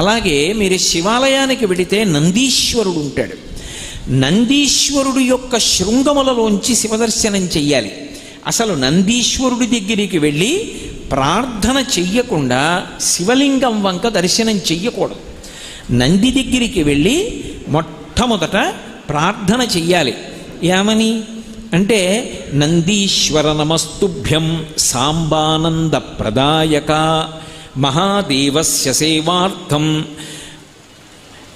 అలాగే మీరు శివాలయానికి వెడితే నందీశ్వరుడు ఉంటాడు. నందీశ్వరుడు యొక్క శృంగములలోంచి శివదర్శనం చెయ్యాలి. అసలు నందీశ్వరుడి దగ్గరికి వెళ్ళి ప్రార్థన చెయ్యకుండా శివలింగం వంక దర్శనం చెయ్యకూడదు. నంది దగ్గరికి వెళ్ళి మొట్టమొదట ప్రార్థన చెయ్యాలి. ఏమని? అంటే నందీశ్వర నమస్తుభ్యం సాంబానంద ప్రదాయక మహాదేవస్య సేవార్థం.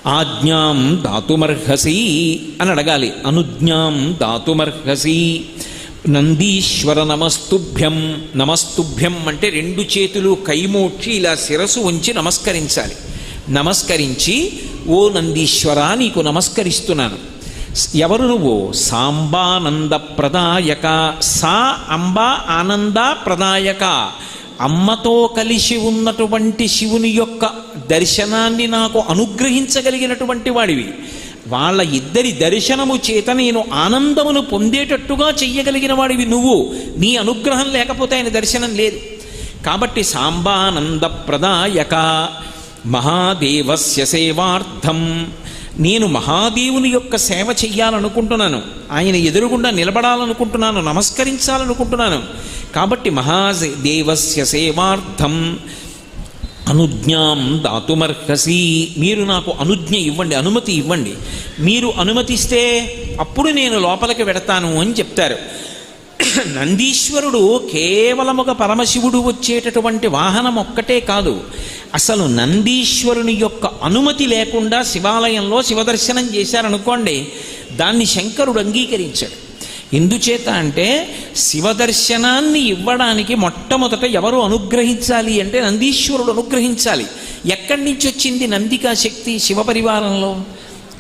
ఆజ్ఞాం దాతుమర్హసి అని అడగాలి. అనుజ్ఞాం దాతుమర్హసి. నందీశ్వర నమస్తుభ్యం. నమస్తుభ్యం అంటే రెండు చేతులు కైమోక్షి ఇలా శిరసు ఉంచి నమస్కరించాలి. నమస్కరించి ఓ నందీశ్వర నీకు నమస్కరిస్తున్నాను. ఎవరు నువ్వు? సాంబానంద ప్రదాయక. సా అంబా ఆనంద ప్రదాయక. అమ్మతో కలిసి ఉన్నటువంటి శివుని యొక్క దర్శనాన్ని నాకు అనుగ్రహించగలిగినటువంటి వాడివి. వాళ్ళ ఇద్దరి దర్శనము చేత నేను ఆనందమును పొందేటట్టుగా చెయ్యగలిగిన వాడివి నువ్వు. నీ అనుగ్రహం లేకపోతే ఆయన దర్శనం లేదు. కాబట్టి సాంబానంద ప్రదాయక మహాదేవస్య సేవార్థం. నేను మహాదేవుని యొక్క సేవ చెయ్యాలనుకుంటున్నాను. ఆయన ఎదురుగుండా నిలబడాలనుకుంటున్నాను నమస్కరించాలనుకుంటున్నాను. కాబట్టి మహాదేవస్య సేవార్థం. అనుజ్ఞాం దాతుమర్హసి. మీరు నాకు అనుజ్ఞ ఇవ్వండి అనుమతి ఇవ్వండి. మీరు అనుమతిస్తే అప్పుడు నేను లోపలికి వెడతాను అని చెప్తారు. నందీశ్వరుడు కేవలముగా పరమశివుడు వచ్చేటటువంటి వాహనం ఒక్కటే కాదు. అసలు నందీశ్వరుని యొక్క అనుమతి లేకుండా శివాలయంలో శివదర్శనం చేశారనుకోండి దాన్ని శంకరుడు అంగీకరించాడు. ఎందుచేత అంటే శివదర్శనాన్ని ఇవ్వడానికి మొట్టమొదట ఎవరు అనుగ్రహించాలి అంటే నందీశ్వరుడు అనుగ్రహించాలి. ఎక్కడి నుంచి వచ్చింది నందికా శక్తి శివపరివారంలో?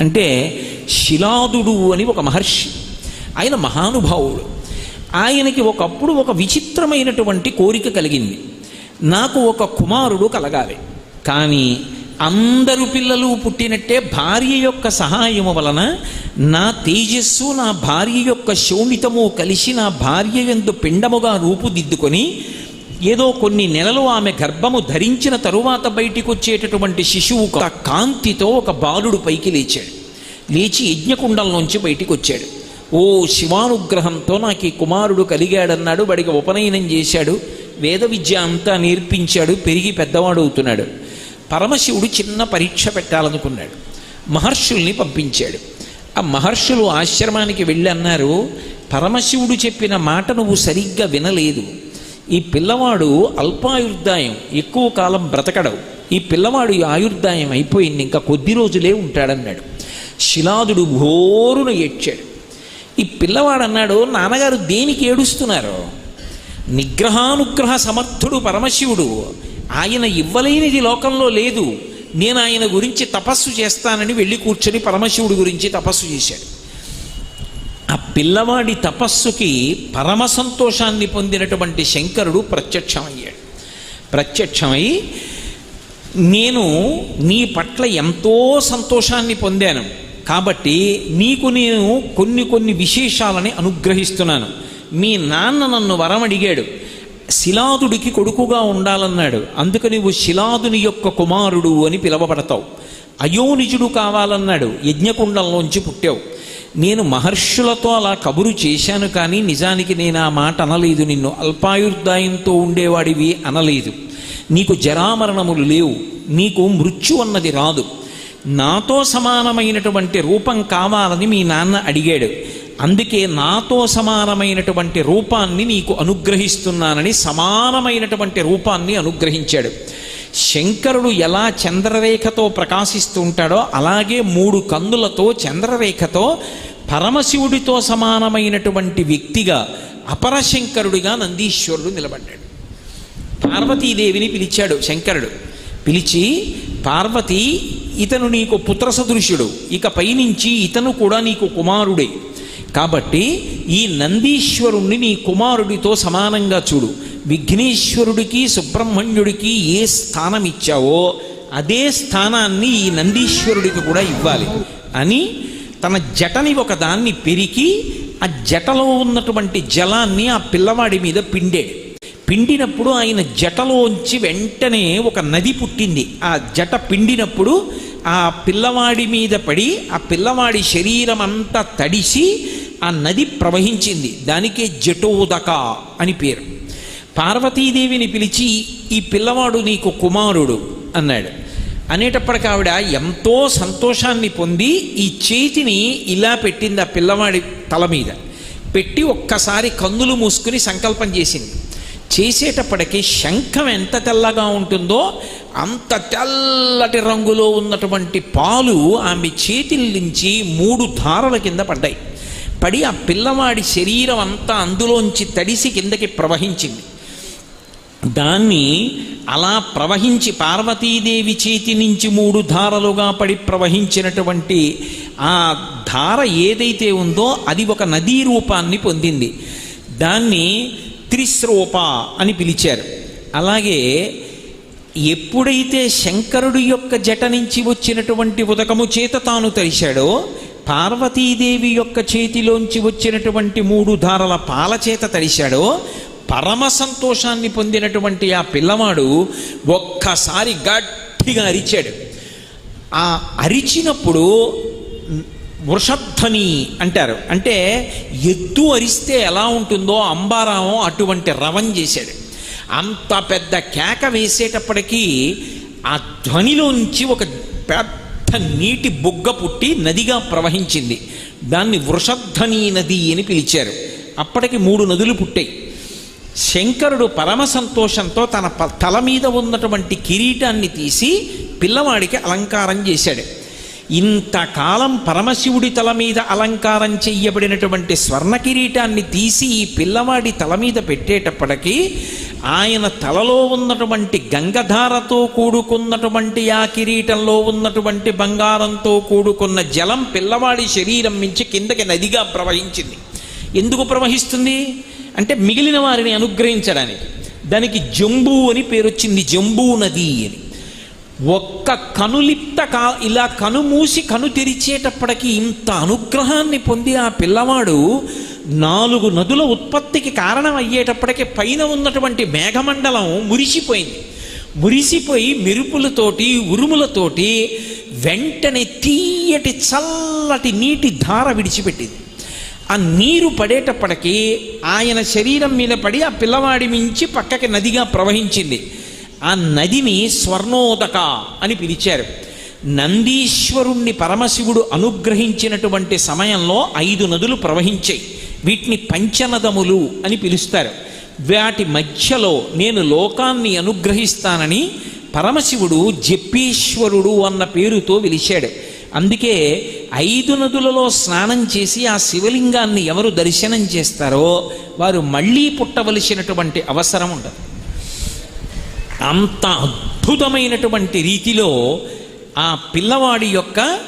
అంటే శిలాదుడు అని ఒక మహర్షి ఆయన మహానుభావుడు. ఆయనకి ఒకప్పుడు ఒక విచిత్రమైనటువంటి కోరిక కలిగింది. నాకు ఒక కుమారుడు కలగాలి. కానీ అందరు పిల్లలు పుట్టినట్టే భార్య యొక్క సహాయము వలన నా తేజస్సు నా భార్య యొక్క శోణితము కలిసి నా భార్య ఎందు పిండముగా రూపుదిద్దుకొని ఏదో కొన్ని నెలలు ఆమె గర్భము ధరించిన తరువాత బయటికి వచ్చేటటువంటి శిశువు ఒక కాంతితో ఒక బాలుడు పైకి లేచాడు. లేచి యజ్ఞకుండంలోంచి బయటికి వచ్చాడు ఓ శివానుగ్రహంతో నాకు ఈ కుమారుడు కలిగాడన్నాడు వాడికి ఉపనయనం చేశాడు వేద విద్య అంతా నేర్పించాడు పెరిగి పెద్దవాడు అవుతున్నాడు పరమశివుడు చిన్న పరీక్ష పెట్టాలనుకున్నాడు. మహర్షుల్ని పంపించాడు. ఆ మహర్షులు ఆశ్రమానికి వెళ్ళి అన్నారు పరమశివుడు చెప్పిన మాట నువ్వు సరిగ్గా వినలేదు. ఈ పిల్లవాడు అల్పాయుర్దాయం ఎక్కువ కాలం బ్రతకడవు ఈ పిల్లవాడు ఈ ఆయుర్దాయం అయిపోయింది ఇంకా కొద్ది రోజులే ఉంటాడన్నాడు. శిలాదుడు ఘోరున ఏడ్చాడు. ఈ పిల్లవాడు అన్నాడు నాన్నగారు దేనికి ఏడుస్తున్నారు? నిగ్రహానుగ్రహ సమర్థుడు పరమశివుడు. ఆయన ఇవ్వలేనిది లోకంలో లేదు. నేను ఆయన గురించి తపస్సు చేస్తానని వెళ్ళి కూర్చొని పరమశివుడి గురించి తపస్సు చేశాడు. ఆ పిల్లవాడి తపస్సుకి పరమ సంతోషాన్ని పొందినటువంటి శంకరుడు ప్రత్యక్షమయ్యాడు. ప్రత్యక్షమై నేను నీ పట్ల ఎంతో సంతోషాన్ని పొందాను. కాబట్టి నీకు నేను కొన్ని కొన్ని విశేషాలని అనుగ్రహిస్తున్నాను. మీ నాన్న నన్ను వరం అడిగాడు శిలాదుడికి కొడుకుగా ఉండాలన్నాడు. అందుకు నువ్వు శిలాదుని యొక్క కుమారుడు అని పిలవబడతావు. అయోనిజుడు కావాలన్నాడు. యజ్ఞకుండంలోంచి పుట్టావు. నేను మహర్షులతో అలా కబురు చేశాను కానీ నిజానికి నేను ఆ మాట అనలేదు. నిన్ను అల్పాయుర్దాయంతో ఉండేవాడివి అనలేదు. నీకు జరామరణములు లేవు. నీకు మృత్యు అన్నది రాదు. నాతో సమానమైనటువంటి రూపం కావాలని మీ నాన్న అడిగాడు. అందుకే నాతో సమానమైనటువంటి రూపాన్ని నీకు అనుగ్రహిస్తున్నానని సమానమైనటువంటి రూపాన్ని అనుగ్రహించాడు. శంకరుడు ఎలా చంద్రరేఖతో ప్రకాశిస్తూ ఉంటాడో అలాగే మూడు కందులతో చంద్రరేఖతో పరమశివుడితో సమానమైనటువంటి వ్యక్తిగా అపరశంకరుడిగా నందీశ్వరుడు నిలబడ్డాడు. పార్వతీదేవిని పిలిచాడు శంకరుడు. పిలిచి పార్వతి ఇతను నీకు పుత్ర సదృశ్యుడు ఇక పైనుంచి ఇతను కూడా నీకు కుమారుడే. కాబట్టి ఈ నందీశ్వరుణ్ణి నీ కుమారుడితో సమానంగా చూడు. విఘ్నేశ్వరుడికి సుబ్రహ్మణ్యుడికి ఏ స్థానం ఇచ్చావో అదే స్థానాన్ని ఈ నందీశ్వరుడికి కూడా ఇవ్వాలి. అని తన జటని ఒక దాన్ని పెరికి ఆ జటలో ఉన్నటువంటి జలాన్ని ఆ పిల్లవాడి మీద పిండాడు. పిండినప్పుడు ఆయన జటలోంచి వెంటనే ఒక నది పుట్టింది. ఆ జట పిండినప్పుడు ఆ పిల్లవాడి మీద పడి ఆ పిల్లవాడి శరీరం అంతా తడిసి ఆ నది ప్రవహించింది. దానికే జటోదక అని పేరు. పార్వతీదేవిని పిలిచి ఈ పిల్లవాడు నీకు కుమారుడు అన్నాడు. అనేటప్పటికి ఆవిడ ఎంతో సంతోషాన్ని పొంది ఈ చేతిని ఇలా పెట్టింది ఆ పిల్లవాడి తల మీద. పెట్టి ఒక్కసారి కందులు మూసుకుని సంకల్పం చేసింది. చేసేటప్పటికి శంఖం ఎంత తెల్లగా ఉంటుందో అంత తెల్లటి రంగులో ఉన్నటువంటి పాలు ఆమె చేతిల నుంచి మూడు ధారల కింద పడ్డాయి. పడి ఆ పిల్లవాడి శరీరం అంతా అందులోంచి తడిసి కిందకి ప్రవహించింది. దాన్ని అలా ప్రవహించి పార్వతీదేవి చేతి నుంచి మూడు ధారలుగా పడి ప్రవహించినటువంటి ఆ ధార ఏదైతే ఉందో అది ఒక నదీ రూపాన్ని పొందింది. దాన్ని త్రిస్రోప అని పిలిచారు. అలాగే ఎప్పుడైతే శంకరుడు యొక్క జట నుంచి వచ్చినటువంటి ఉదకము చేత తాను తరిశాడో పార్వతీదేవి యొక్క చేతిలోంచి వచ్చినటువంటి మూడు ధారల పాల చేత తడిశాడో పరమ సంతోషాన్ని పొందినటువంటి ఆ పిల్లవాడు ఒక్కసారి గట్టిగా అరిచాడు. ఆ అరిచినప్పుడు వృషధ్వని అంటారు అంటే ఎద్దు అరిస్తే ఎలా ఉంటుందో అంబారావం అటువంటి రవం చేశాడు. అంత పెద్ద కేక వేసేటప్పటికీ ఆ ధ్వనిలోంచి ఒక పెద్ద నీటి బొగ్గ పుట్టి నదిగా ప్రవహించింది. దాన్ని వృషధ్వని నది అని పిలిచారు. అప్పటికి మూడు నదులు పుట్టాయి. శంకరుడు పరమ సంతోషంతో తన ప- తల మీద ఉన్నటువంటి కిరీటాన్ని తీసి పిల్లవాడికి అలంకారం చేశాడు. ఇంతకాలం పరమశివుడి తల మీద అలంకారం చెయ్యబడినటువంటి స్వర్ణ కిరీటాన్ని తీసి ఈ పిల్లవాడి తల మీద పెట్టేటప్పటికీ ఆయన తలలో ఉన్నటువంటి గంగధారతో కూడుకున్నటువంటి ఆ కిరీటంలో ఉన్నటువంటి బంగారంతో కూడుకున్న జలం పిల్లవాడి శరీరం నుంచి కిందకి నదిగా ప్రవహించింది. ఎందుకు ప్రవహిస్తుంది? అంటే మిగిలిన వారిని అనుగ్రహించడానికి. దానికి జంబూ అని పేరు వచ్చింది జంబూ నది అని. ఒక్క కనులిప్త కా ఇలా కనుమూసి కను తెరిచేటప్పటికి ఇంత అనుగ్రహాన్ని పొంది ఆ పిల్లవాడు నాలుగు నదుల ఉత్పత్తి విపత్తికి కారణం అయ్యేటప్పటికి పైన ఉన్నటువంటి మేఘమండలం మురిసిపోయింది. మురిసిపోయి మెరుపులతోటి ఉరుములతోటి వెంటనే తీయటి చల్లటి నీటి ధార విడిచిపెట్టింది. ఆ నీరు పడేటప్పటికీ ఆయన శరీరం మీద పడి ఆ పిల్లవాడి మించి పక్కకి నదిగా ప్రవహించింది. ఆ నదిని స్వర్ణోదక అని పిలిచారు. నందీశ్వరుణ్ణి పరమశివుడు అనుగ్రహించినటువంటి సమయంలో ఐదు నదులు ప్రవహించాయి. వీటిని పంచనదములు అని పిలుస్తారు. వాటి మధ్యలో నేను లోకాన్ని అనుగ్రహిస్తానని పరమశివుడు జప్పీశ్వరుడు అన్న పేరుతో పిలిచాడు. అందుకే ఐదు నదులలో స్నానం చేసి ఆ శివలింగాన్ని ఎవరు దర్శనం చేస్తారో వారు మళ్ళీ పుట్టవలసినటువంటి అవసరం ఉండదు. అంత అద్భుతమైనటువంటి రీతిలో ఆ పిల్లవాడి యొక్క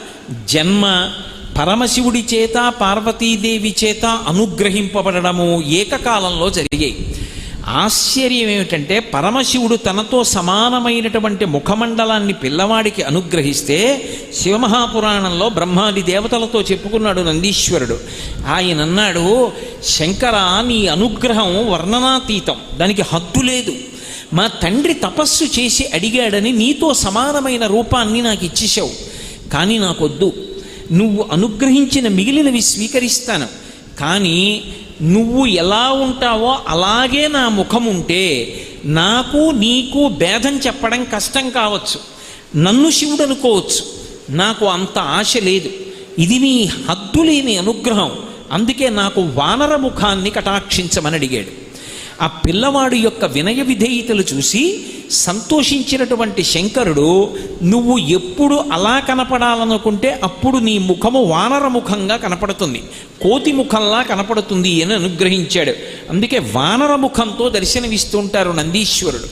జన్మ పరమశివుడి చేత పార్వతీదేవి చేత అనుగ్రహింపబడము ఏకకాలంలో జరిగాయి ఆశ్చర్యం ఏమిటంటే పరమశివుడు తనతో సమానమైనటువంటి ముఖమండలాన్ని పిల్లవాడికి అనుగ్రహిస్తే శివమహాపురాణంలో బ్రహ్మాది దేవతలతో చెప్పుకున్నాడు నందీశ్వరుడు. ఆయన అన్నాడు శంకర నీ అనుగ్రహం వర్ణనాతీతం. దానికి హద్దు లేదు. మా తండ్రి తపస్సు చేసి అడిగాడని నీతో సమానమైన రూపాన్ని నాకు ఇచ్చేసావు కానీ నాకొద్దు. నువ్వు అనుగ్రహించిన మిగిలినవి స్వీకరిస్తాను. కానీ నువ్వు ఎలా ఉంటావో అలాగే నా ముఖం ఉంటే నాకు నీకు భేదం చెప్పడం కష్టం కావచ్చు. నన్ను శివుడు అనుకోవచ్చు. నాకు అంత ఆశ లేదు. ఇది నీ హద్దు లేని అనుగ్రహం. అందుకే నాకు వానర ముఖాన్ని కటాక్షించమని అడిగాడు. ఆ పిల్లవాడు యొక్క వినయ విధేయతలు చూసి సంతోషించినటువంటి శంకరుడు నువ్వు ఎప్పుడు అలా కనపడాలనుకుంటే అప్పుడు నీ ముఖము వానర ముఖంగా కనపడుతుంది కోతి ముఖంలా కనపడుతుంది అని అనుగ్రహించాడు. అందుకే వానర ముఖంతో దర్శనమిస్తుంటారు నందీశ్వరుడు.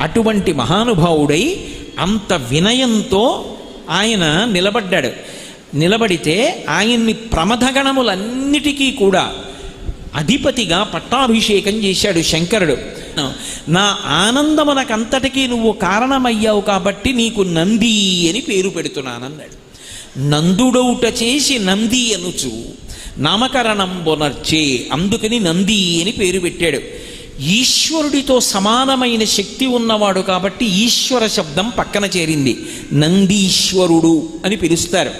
అటువంటి మహానుభావుడై అంత వినయంతో ఆయన నిలబడ్డాడు. నిలబడితే ఆయన్ని ప్రమథగణములన్నిటికీ కూడా అధిపతిగా పట్టాభిషేకం చేశాడు శంకరుడు. నా ఆనందమునకంతటికీ నువ్వు కారణమయ్యావు కాబట్టి నీకు నంది అని పేరు పెడుతున్నానన్నాడు. నందుడౌట చేసి నంది అనుచు నామకరణం బొనర్చే అందుకని నంది అని పేరు పెట్టాడు. ఈశ్వరుడితో సమానమైన శక్తి ఉన్నవాడు కాబట్టి ఈశ్వర శబ్దం పక్కన చేరింది. నందీశ్వరుడు అని పిలుస్తారు.